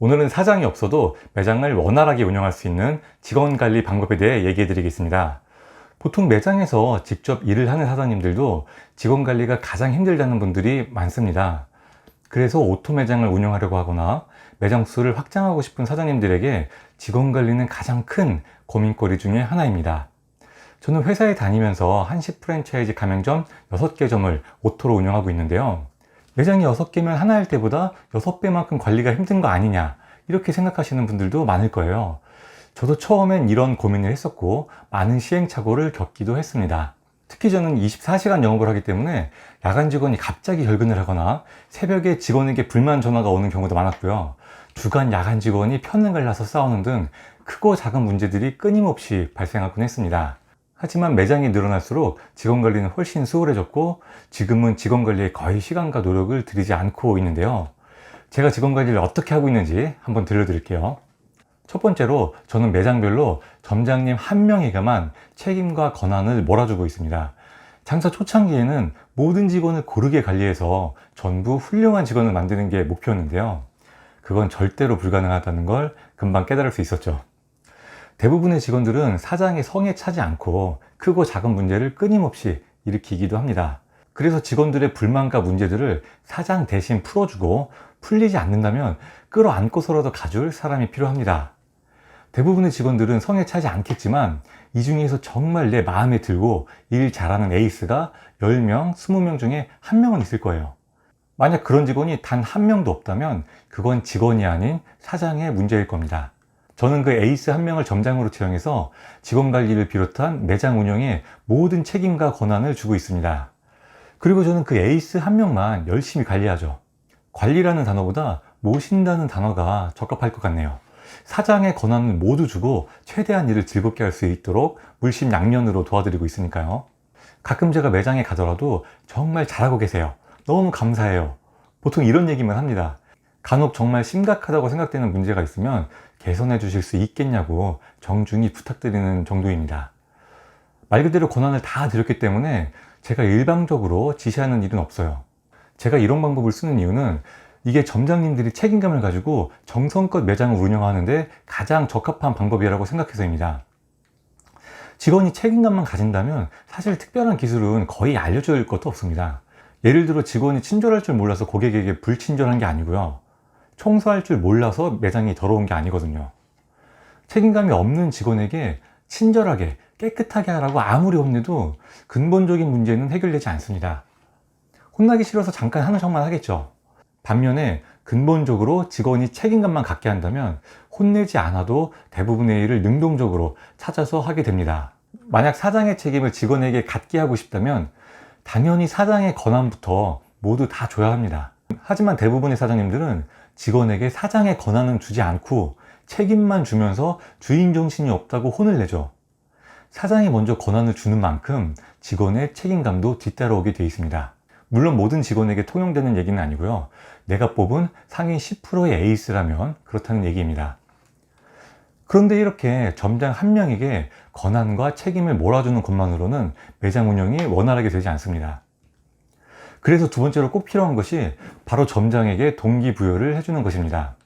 오늘은 사장이 없어도 매장을 원활하게 운영할 수 있는 직원 관리 방법에 대해 얘기해 드리겠습니다. 보통 매장에서 직접 일을 하는 사장님들도 직원 관리가 가장 힘들다는 분들이 많습니다. 그래서 오토 매장을 운영하려고 하거나 매장 수를 확장하고 싶은 사장님들에게 직원 관리는 가장 큰 고민거리 중에 하나입니다. 저는 회사에 다니면서 한식 프랜차이즈 가맹점 6개 점을 오토로 운영하고 있는데요. 매장이 6개면 하나일 때보다 6배만큼 관리가 힘든 거 아니냐 이렇게 생각하시는 분들도 많을 거예요. 저도 처음엔 이런 고민을 했었고 많은 시행착오를 겪기도 했습니다. 특히 저는 24시간 영업을 하기 때문에 야간 직원이 갑자기 결근을 하거나 새벽에 직원에게 불만 전화가 오는 경우도 많았고요. 주간 야간 직원이 편을 갈라서 싸우는 등 크고 작은 문제들이 끊임없이 발생하곤 했습니다. 하지만 매장이 늘어날수록 직원 관리는 훨씬 수월해졌고 지금은 직원 관리에 거의 시간과 노력을 들이지 않고 있는데요. 제가 직원 관리를 어떻게 하고 있는지 한번 들려드릴게요. 첫 번째로 저는 매장별로 점장님 한 명에게만 책임과 권한을 몰아주고 있습니다. 장사 초창기에는 모든 직원을 고르게 관리해서 전부 훌륭한 직원을 만드는 게 목표였는데요. 그건 절대로 불가능하다는 걸 금방 깨달을 수 있었죠. 대부분의 직원들은 사장의 성에 차지 않고 크고 작은 문제를 끊임없이 일으키기도 합니다. 그래서 직원들의 불만과 문제들을 사장 대신 풀어주고 풀리지 않는다면 끌어안고서라도 가줄 사람이 필요합니다. 대부분의 직원들은 성에 차지 않겠지만 이 중에서 정말 내 마음에 들고 일 잘하는 에이스가 10명, 20명 중에 한 명은 있을 거예요. 만약 그런 직원이 단 한 명도 없다면 그건 직원이 아닌 사장의 문제일 겁니다. 저는 그 에이스 한 명을 점장으로 채용해서 직원 관리를 비롯한 매장 운영에 모든 책임과 권한을 주고 있습니다. 그리고 저는 그 에이스 한 명만 열심히 관리하죠. 관리라는 단어보다 모신다는 단어가 적합할 것 같네요. 사장의 권한을 모두 주고 최대한 일을 즐겁게 할 수 있도록 물심양면으로 도와드리고 있으니까요. 가끔 제가 매장에 가더라도 정말 잘하고 계세요. 너무 감사해요. 보통 이런 얘기만 합니다. 간혹 정말 심각하다고 생각되는 문제가 있으면 개선해 주실 수 있겠냐고 정중히 부탁드리는 정도입니다. 말 그대로 권한을 다 드렸기 때문에 제가 일방적으로 지시하는 일은 없어요. 제가 이런 방법을 쓰는 이유는 이게 점장님들이 책임감을 가지고 정성껏 매장을 운영하는데 가장 적합한 방법이라고 생각해서입니다. 직원이 책임감만 가진다면 사실 특별한 기술은 거의 알려줄 것도 없습니다. 예를 들어 직원이 친절할 줄 몰라서 고객에게 불친절한 게 아니고요. 청소할 줄 몰라서 매장이 더러운 게 아니거든요. 책임감이 없는 직원에게 친절하게 깨끗하게 하라고 아무리 혼내도 근본적인 문제는 해결되지 않습니다. 혼나기 싫어서 잠깐 하는 척만 하겠죠. 반면에 근본적으로 직원이 책임감만 갖게 한다면 혼내지 않아도 대부분의 일을 능동적으로 찾아서 하게 됩니다. 만약 사장의 책임을 직원에게 갖게 하고 싶다면 당연히 사장의 권한부터 모두 다 줘야 합니다. 하지만 대부분의 사장님들은 직원에게 사장의 권한은 주지 않고 책임만 주면서 주인 정신이 없다고 혼을 내죠. 사장이 먼저 권한을 주는 만큼 직원의 책임감도 뒤따라오게 되어 있습니다. 물론 모든 직원에게 통용되는 얘기는 아니고요. 내가 뽑은 상위 10%의 에이스라면 그렇다는 얘기입니다. 그런데 이렇게 점장 한 명에게 권한과 책임을 몰아주는 것만으로는 매장 운영이 원활하게 되지 않습니다. 그래서 두 번째로 꼭 필요한 것이 바로 점장에게 동기부여를 해주는 것입니다.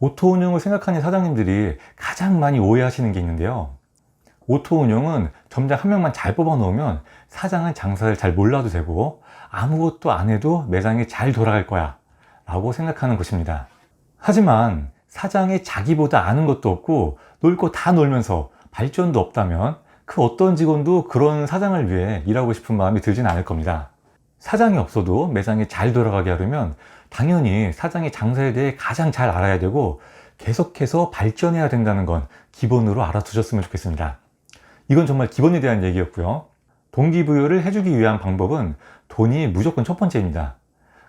오토 운영을 생각하는 사장님들이 가장 많이 오해하시는 게 있는데요. 오토 운영은 점장 한 명만 잘 뽑아 놓으면 사장은 장사를 잘 몰라도 되고 아무것도 안 해도 매장이 잘 돌아갈 거야 라고 생각하는 것입니다. 하지만 사장이 자기보다 아는 것도 없고 놀 거 다 놀면서 발전도 없다면 그 어떤 직원도 그런 사장을 위해 일하고 싶은 마음이 들진 않을 겁니다. 사장이 없어도 매장이 잘 돌아가게 하려면 당연히 사장이 장사에 대해 가장 잘 알아야 되고 계속해서 발전해야 된다는 건 기본으로 알아두셨으면 좋겠습니다. 이건 정말 기본에 대한 얘기였고요. 동기부여를 해주기 위한 방법은 돈이 무조건 첫 번째입니다.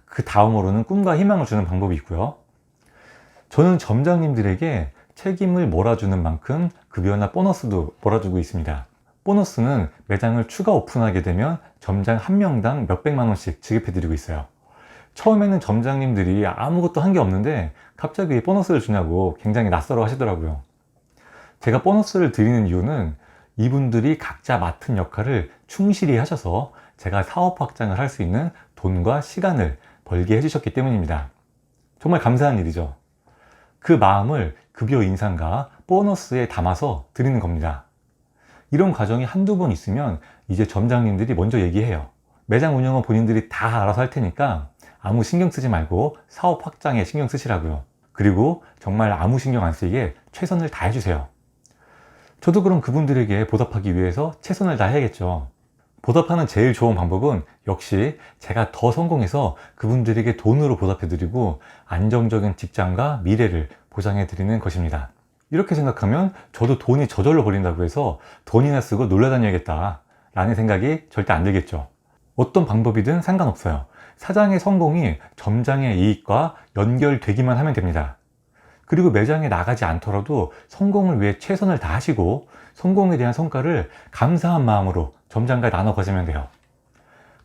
그 다음으로는 꿈과 희망을 주는 방법이 있고요. 저는 점장님들에게 책임을 몰아주는 만큼 급여나 보너스도 몰아주고 있습니다. 보너스는 매장을 추가 오픈하게 되면 점장 한 명당 몇백만 원씩 지급해드리고 있어요. 처음에는 점장님들이 아무것도 한 게 없는데 갑자기 보너스를 주냐고 굉장히 낯설어 하시더라고요. 제가 보너스를 드리는 이유는 이분들이 각자 맡은 역할을 충실히 하셔서 제가 사업 확장을 할 수 있는 돈과 시간을 벌게 해주셨기 때문입니다. 정말 감사한 일이죠. 그 마음을 급여 인상과 보너스에 담아서 드리는 겁니다. 이런 과정이 한두 번 있으면 이제 점장님들이 먼저 얘기해요. 매장 운영은 본인들이 다 알아서 할 테니까 아무 신경 쓰지 말고 사업 확장에 신경 쓰시라고요. 그리고 정말 아무 신경 안 쓰이게 최선을 다해 주세요. 저도 그럼 그분들에게 보답하기 위해서 최선을 다해야겠죠. 보답하는 제일 좋은 방법은 역시 제가 더 성공해서 그분들에게 돈으로 보답해드리고 안정적인 직장과 미래를 보장해드리는 것입니다. 이렇게 생각하면 저도 돈이 저절로 벌린다고 해서 돈이나 쓰고 놀러 다녀야겠다 라는 생각이 절대 안 들겠죠. 어떤 방법이든 상관없어요. 사장의 성공이 점장의 이익과 연결되기만 하면 됩니다. 그리고 매장에 나가지 않더라도 성공을 위해 최선을 다하시고 성공에 대한 성과를 감사한 마음으로 점장과 나눠 가지면 돼요.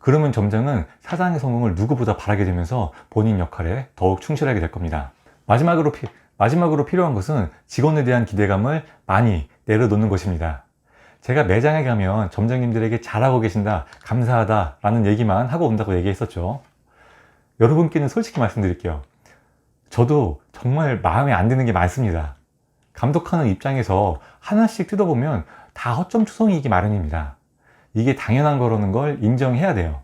그러면 점장은 사장의 성공을 누구보다 바라게 되면서 본인 역할에 더욱 충실하게 될 겁니다. 마지막으로, 피, 마지막으로 필요한 것은 직원에 대한 기대감을 많이 내려놓는 것입니다. 제가 매장에 가면 점장님들에게 잘하고 계신다, 감사하다 라는 얘기만 하고 온다고 얘기했었죠. 여러분께는 솔직히 말씀드릴게요. 저도 정말 마음에 안 드는 게 많습니다. 감독하는 입장에서 하나씩 뜯어보면 다 허점 투성이기 마련입니다. 이게 당연한 거라는 걸 인정해야 돼요.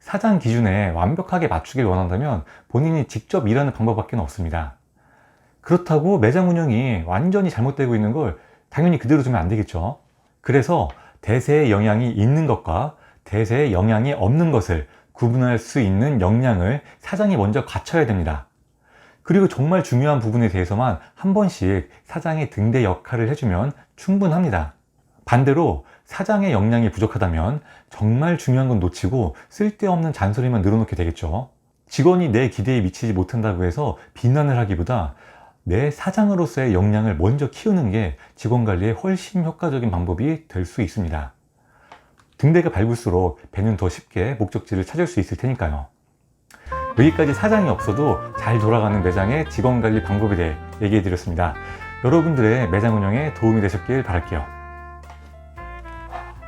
사장 기준에 완벽하게 맞추길 원한다면 본인이 직접 일하는 방법밖에 없습니다. 그렇다고 매장 운영이 완전히 잘못되고 있는 걸 당연히 그대로 두면 안 되겠죠. 그래서 대세의 영향이 있는 것과 대세의 영향이 없는 것을 구분할 수 있는 역량을 사장이 먼저 갖춰야 됩니다. 그리고 정말 중요한 부분에 대해서만 한 번씩 사장의 등대 역할을 해주면 충분합니다. 반대로 사장의 역량이 부족하다면 정말 중요한 건 놓치고 쓸데없는 잔소리만 늘어놓게 되겠죠. 직원이 내 기대에 미치지 못한다고 해서 비난을 하기보다 내 사장으로서의 역량을 먼저 키우는 게 직원 관리에 훨씬 효과적인 방법이 될 수 있습니다. 등대가 밝을수록 배는 더 쉽게 목적지를 찾을 수 있을 테니까요. 여기까지 사장이 없어도 잘 돌아가는 매장의 직원 관리 방법에 대해 얘기해 드렸습니다. 여러분들의 매장 운영에 도움이 되셨길 바랄게요.